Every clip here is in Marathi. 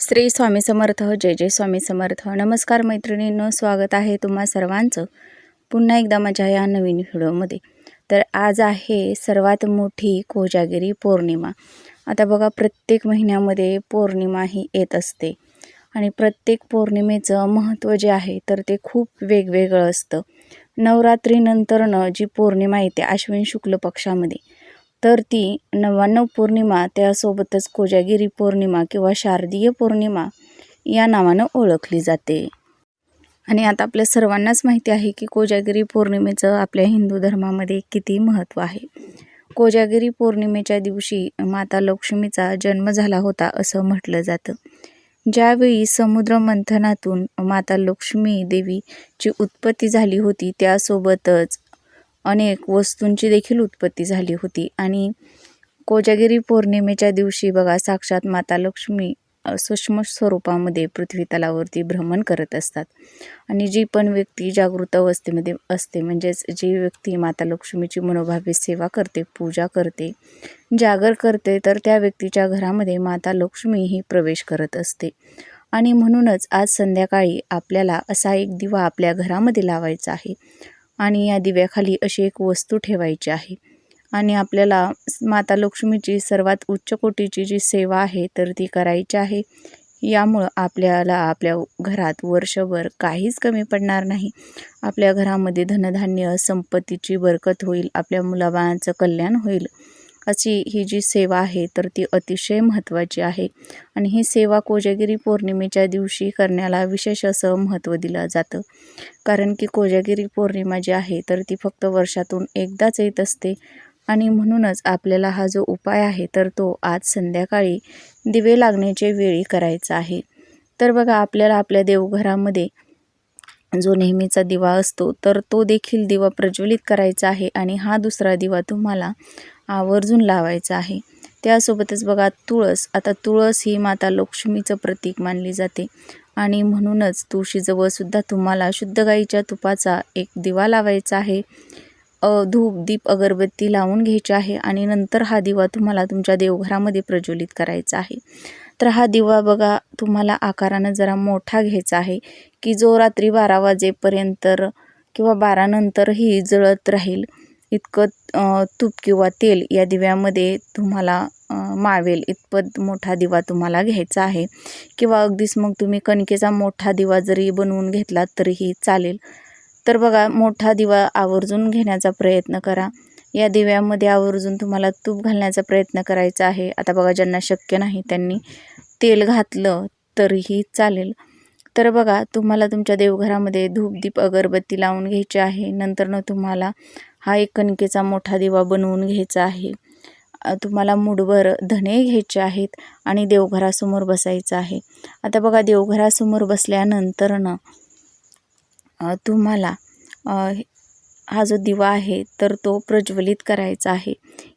श्री स्वामी समर्थ जय जय स्वामी समर्थ. नमस्कार मैत्रिणींनो स्वागत आहे तुम्हा सर्वांचं पुन्हा एकदा माझ्या या नवीन व्हिडिओमध्ये. तर आज आहे सर्वात मोठी कोजागिरी पौर्णिमा. आता बघा प्रत्येक महिन्यामध्ये पौर्णिमा ही येत असते आणि प्रत्येक पौर्णिमेचं महत्त्व जे आहे तर ते खूप वेगवेगळं असतं. नवरात्रीनंतरनं जी पौर्णिमा येते अश्विन शुक्ल पक्षामध्ये तर ती नव्याण्णव पौर्णिमा त्यासोबतच कोजागिरी पौर्णिमा किंवा शारदीय पौर्णिमा या नावानं ओळखली जाते. आणि आता आपल्या सर्वांनाच माहिती आहे की कोजागिरी पौर्णिमेचं आपल्या हिंदू धर्मामध्ये किती महत्त्व आहे. कोजागिरी पौर्णिमेच्या दिवशी माता लक्ष्मीचा जन्म झाला होता असं म्हटलं जातं. ज्यावेळी समुद्र मंथनातून माता लक्ष्मी देवीची उत्पत्ती झाली होती त्यासोबतच अनेक वस्तूंची देखील उत्पत्ती झाली होती. आणि कोजागिरी पौर्णिमेच्या दिवशी बघा साक्षात माता लक्ष्मी सूक्ष्म स्वरूपामध्ये पृथ्वी तलावरती भ्रमण करत असतात. आणि जी पण व्यक्ती जागृत अवस्थेमध्ये असते म्हणजेच जी व्यक्ती माता लक्ष्मीची मनोभावे सेवा करते पूजा करते जागर करते तर त्या व्यक्तीच्या घरामध्ये माता लक्ष्मी ही प्रवेश करत असते. आणि म्हणूनच आज संध्याकाळी आपल्याला असा एक दिवा आपल्या घरामध्ये लावायचा आहे. आणि या दिव्याखाली अशी एक वस्तू ठेवायची आहे. आणि आपल्याला माता लक्ष्मीची सर्वात उच्च कोटीची जी सेवा आहे तर ती करायची आहे. यामुळं आपल्याला आपल्या घरात वर्षभर काहीच कमी पडणार नाही. आपल्या घरामध्ये धनधान्य संपत्तीची बरकत होईल आपल्या मुलाबाळांचं कल्याण होईल. अशी ही जी सेवा आहे तर ती अतिशय महत्त्वाची आहे. आणि ही सेवा कोजागिरी पौर्णिमेच्या दिवशी करण्याला विशेष असं महत्त्व दिलं जातं. कारण की कोजागिरी पौर्णिमा जी आहे तर ती फक्त वर्षातून एकदाच येत असते. आणि म्हणूनच आपल्याला हा जो उपाय आहे तर तो आज संध्याकाळी दिवे लागण्याच्या वेळी करायचा आहे. तर बघा आपल्याला आपल्या देवघरामध्ये जो नेहमीचा दिवा असतो तर तो देखील दिवा प्रज्वलित करायचा आहे. आणि हा दुसरा दिवा तुम्हाला आवर्जून लावायचं आहे. त्यासोबतच बघा तुळस. आता तुळस ही माता लक्ष्मीचं प्रतीक मानली जाते. आणि म्हणूनच तुळशीजवळसुद्धा तुम्हाला शुद्ध गाईच्या तुपाचा एक दिवा लावायचा आहे. धूप दीप अगरबत्ती लावून घ्यायची आहे आणि नंतर हा दिवा तुम्हाला तुमच्या देवघरामध्ये प्रज्वलित करायचा आहे. तर हा दिवा बघा तुम्हाला आकारानं जरा मोठा घ्यायचा आहे की जो रात्री बारा वाजेपर्यंत किंवा बारानंतरही जळत राहील. इतकं तूप किंवा तेल या दिव्यामध्ये तुम्हाला मावेल. इतपत मोठा दिवा तुम्हाला घ्यायचा आहे. किंवा अगदीच मग तुम्ही कणकेचा मोठा दिवा जरी बनवून घेतला तरीही चालेल. तर बघा मोठा दिवा आवर्जून घेण्याचा प्रयत्न करा. या दिव्यामध्ये आवर्जून तुम्हाला तूप घालण्याचा प्रयत्न करायचा आहे. आता बघा ज्यांना शक्य नाही त्यांनी तेल घातलं तरीही चालेल. तर बघा तुम्हाला तुमच्या देवघरामध्ये धूपदीप अगरबत्ती लावून घ्यायची आहे. नंतरनं तुम्हाला हा एक कणकेचा मोठा दिवा बनवून घ्यायचा आहे. तुम्हाला मुठभर धने घ्यायचे आहेत आणि देवघरासमोर बसायचं आहे. आता बघा देवघरासमोर बसल्यानंतरनं तुम्हाला हा जो दिवा आहे तर तो प्रज्वलित करायचा आहे.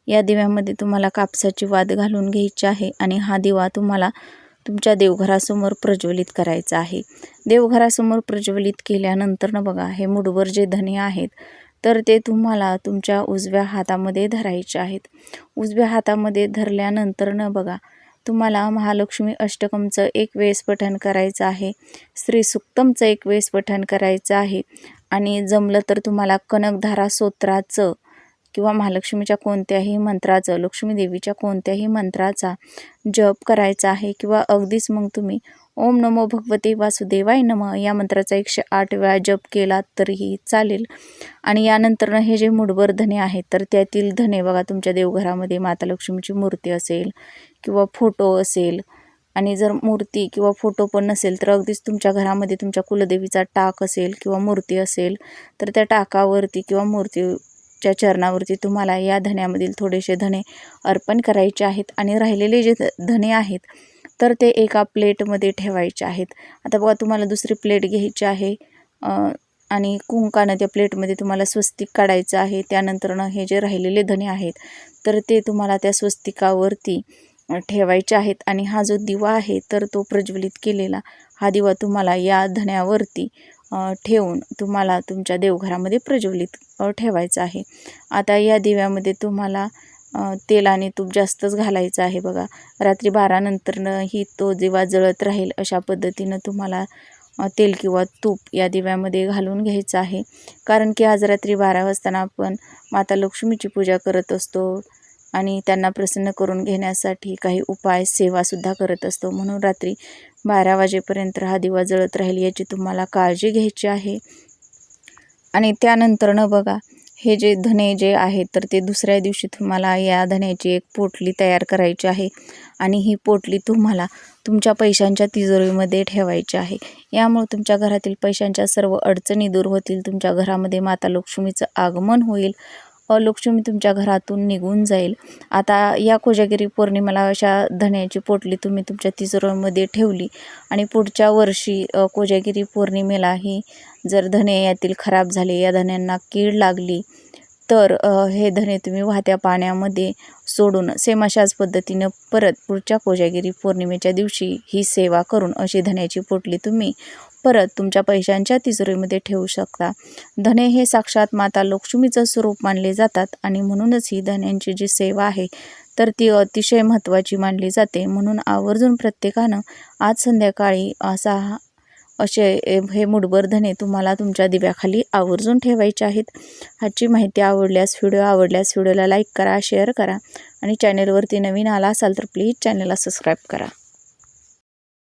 या दिव्यामध्ये तुम्हाला कापसाची वाद घालून घ्यायची आहे आणि हा दिवा तुम्हाला तुमच्या देवघरासमोर प्रज्वलित करायचा आहे. देवघरासमोर प्रज्वलित केल्यानंतर ना बघा हे मुठभर जे धने आहेत तर ते तुम्हाला तुमच्या उजव्या हातामध्ये धरायचे आहेत. उजव्या हातामध्ये धरल्यानंतर न बघा तुम्हाला महालक्ष्मी अष्टकमचं एक वेळेस पठण करायचं आहे. श्री सुक्तमचं एक वेळेस पठण करायचं आहे. आणि जमलं तर तुम्हाला कनकधारा स्तोत्राचं किंवा महालक्ष्मीच्या कोणत्याही मंत्राचं लक्ष्मीदेवीच्या कोणत्याही मंत्राचा जप करायचा आहे किंवा अगदीच मग तुम्ही ओम नमो भगवते वासुदेवाय नम. या मंत्राचा एकशे आठ वेळा जप केला तरीही चालेल. आणि यानंतर हे जे मुठभर धने आहेत तर त्यातील धने बघा तुमच्या देवघरामध्ये माता लक्ष्मीची मूर्ती असेल किंवा फोटो असेल. आणि जर मूर्ती किंवा फोटो पण नसेल तर अगदीच तुमच्या घरामध्ये तुमच्या कुलदेवीचा टाक असेल किंवा मूर्ती असेल तर त्या टाकावरती किंवा मूर्ती च्या चरणावरती तुम्हाला या धन्यामधील थोडेसे धने अर्पण करायचे आहेत आणि राहिलेले जे धने आहेत तर ते एका प्लेटमध्ये ठेवायचे आहेत. आता बघा तुम्हाला दुसरी प्लेट घ्यायची आहे. आणि कुंकानं त्या प्लेटमध्ये तुम्हाला स्वस्तिक काढायचं आहे. त्यानंतरनं हे जे राहिलेले धने आहेत तर ते तुम्हाला त्या स्वस्तिकावरती ठेवायचे आहेत. आणि हा जो दिवा आहे तर तो प्रज्वलित केलेला हा दिवा तुम्हाला या धण्यावरती ठेवून तुम्हाला तुमच्या देवघरामध्ये प्रज्वलित ठेवायचं आहे. आता या दिव्यामध्ये तुम्हाला तेल आणि तूप जास्तच घालायचं आहे बघा. रात्री बारानंतरनं ही तो दिवा जळत राहील अशा पद्धतीनं तुम्हाला तेल किंवा तूप या दिव्यामध्ये घालून घ्यायचं आहे. कारण की आज रात्री बारा वाजताना आपण माता लक्ष्मीची पूजा करत असतो. आणि त्यांना प्रसन्न करून घेण्यासाठी काही उपाय सेवासुद्धा करत असतो. म्हणून रात्री बारा वाजेपर्यंत हा दिवा जळत राहील याची तुम्हाला काळजी घ्यायची आहे. आणि त्यानंतरनं बघा हे जे धने जे आहेत तर ते दुसऱ्या दिवशी तुम्हाला या धन्याची एक पोटली तयार करायची आहे. आणि ही पोटली तुम्हाला तुमच्या पैशांच्या तिजोरीमध्ये ठेवायची आहे. यामुळे तुमच्या घरातील पैशांच्या सर्व अडचणी दूर होतील तुमच्या घरामध्ये माता लक्ष्मीचं आगमन होईल. लक्ष्मी तुमच्या घरातून निघून जाईल. आता या कोजागिरी पौर्णिमेला अशा धण्याची पोटली तुम्ही तुमच्या तिजोरीमध्ये ठेवली. आणि पुढच्या वर्षी कोजागिरी पौर्णिमेला ही जर धने यातील खराब झाले या धन्यांना कीड लागली तर हे धने तुम्ही वाहत्या पाण्यामध्ये सोडून सेम अशाच पद्धतीनं परत पुढच्या कोजागिरी पौर्णिमेच्या दिवशी ही सेवा करून अशी धन्याची पोटली तुम्ही परत तुमच्या पैशांच्या तिजोरीमध्ये ठेवू शकता. धने हे साक्षात माता लक्ष्मीचं स्वरूप मानले जातात आणि म्हणूनच ही धन्यांची जी सेवा आहे तर ती अतिशय महत्त्वाची मानली जाते. म्हणून आवर्जून प्रत्येकानं आज संध्याकाळी असा असे हे मुठभर धने तुम्हाला तुमच्या दिव्याखाली आवर्जून ठेवायचे आहेत. आजची माहिती आवडल्यास व्हिडिओ आवडल्यास व्हिडिओला लाईक करा शेअर करा आणि चॅनेलवरती नवीन आला असाल तर प्लीज चॅनलला सबस्क्राईब करा.